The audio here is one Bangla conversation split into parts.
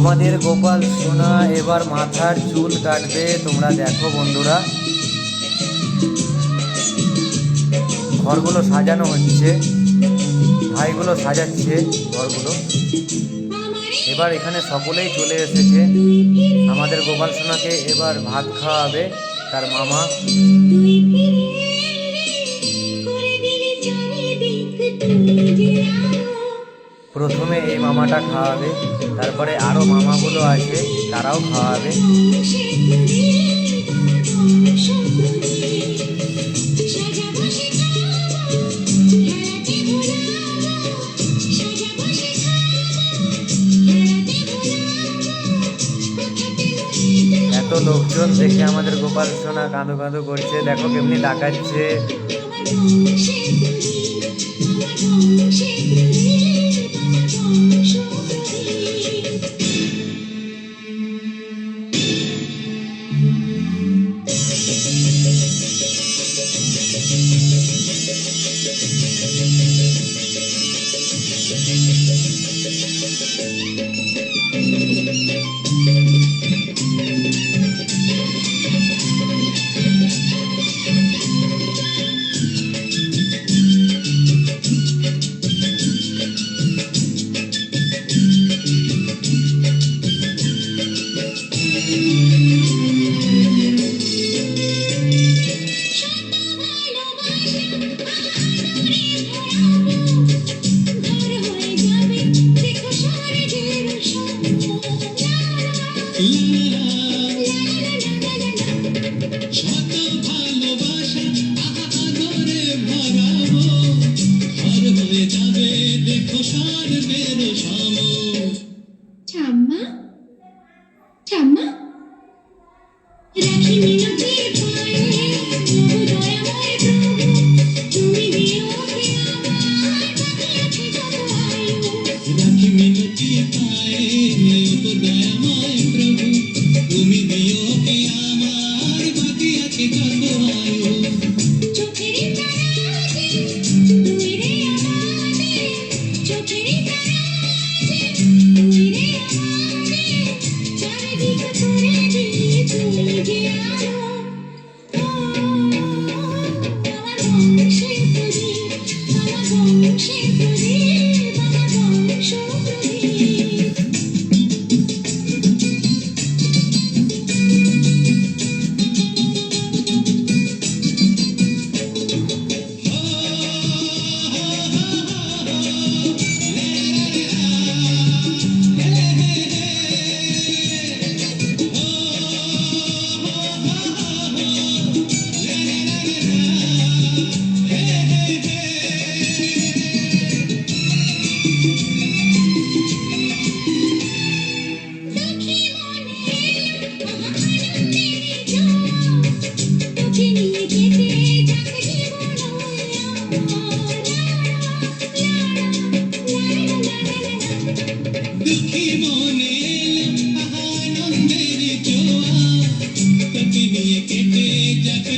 আমাদের গোপাল সোনা, এবার মাথার চুল কাটবে। তোমরা দেখো বন্ধুরা। ঘরগুলো সাজানো হচ্ছে। ভাইগুলো সাজাচ্ছে ঘরগুলো। এবার এখানে সকলেই চলে এসেছে। আমাদের গোপাল সোনাকে এবার ভাত খাওয়াবে তার মামা। প্রথমে এই মামাটা খাওয়াবে। তারপরে আরও মামাগুলো আছে, তারাও খাওয়াবে। এত লোকজন দেখে আমাদের গোপাল সোনা কাঁদো কাঁদো করছে, দেখো কেমনি ডাকাচ্ছে শত chinita.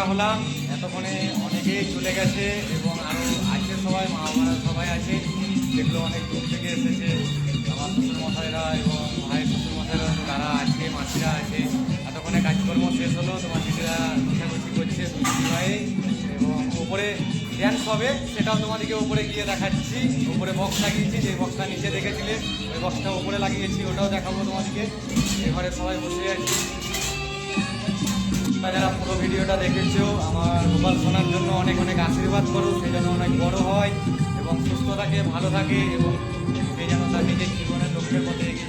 ফাঁকা হলাম। এতক্ষণে অনেকেই চলে গেছে এবং আরও আছে সবাই, মা বাবারা সবাই আছে। যেগুলো অনেক দূর থেকে এসেছে। আমার শ্বশুর মশাইরা এবং ভাই শ্বশুর মশাইরা তারা আছে, মাসিরা আছে। এতক্ষণে কাজকর্ম শেষ হলো, তোমার দিদিরা গোছাগুছি করছে ভাই। এবং ওপরে ড্যান্স হবে, সেটাও তোমাদেরকে ওপরে গিয়ে দেখাচ্ছি। ওপরে বক্স লাগিয়েছি, যে বক্সটা নিচে দেখেছিলে ওই বক্সটা ওপরে লাগিয়েছি, ওটাও দেখাবো তোমাদেরকে। এবারে সবাই বসে আছি। তোমরা যারা পুরো ভিডিওটা দেখেছ, আমার গোপাল সোনার জন্য অনেক অনেক আশীর্বাদ করো, সে যেন অনেক বড় হয় এবং সুস্থ থাকে, ভালো থাকে এবং সে যেন তার নিজের জীবনের লক্ষ্যের পথে এগিয়ে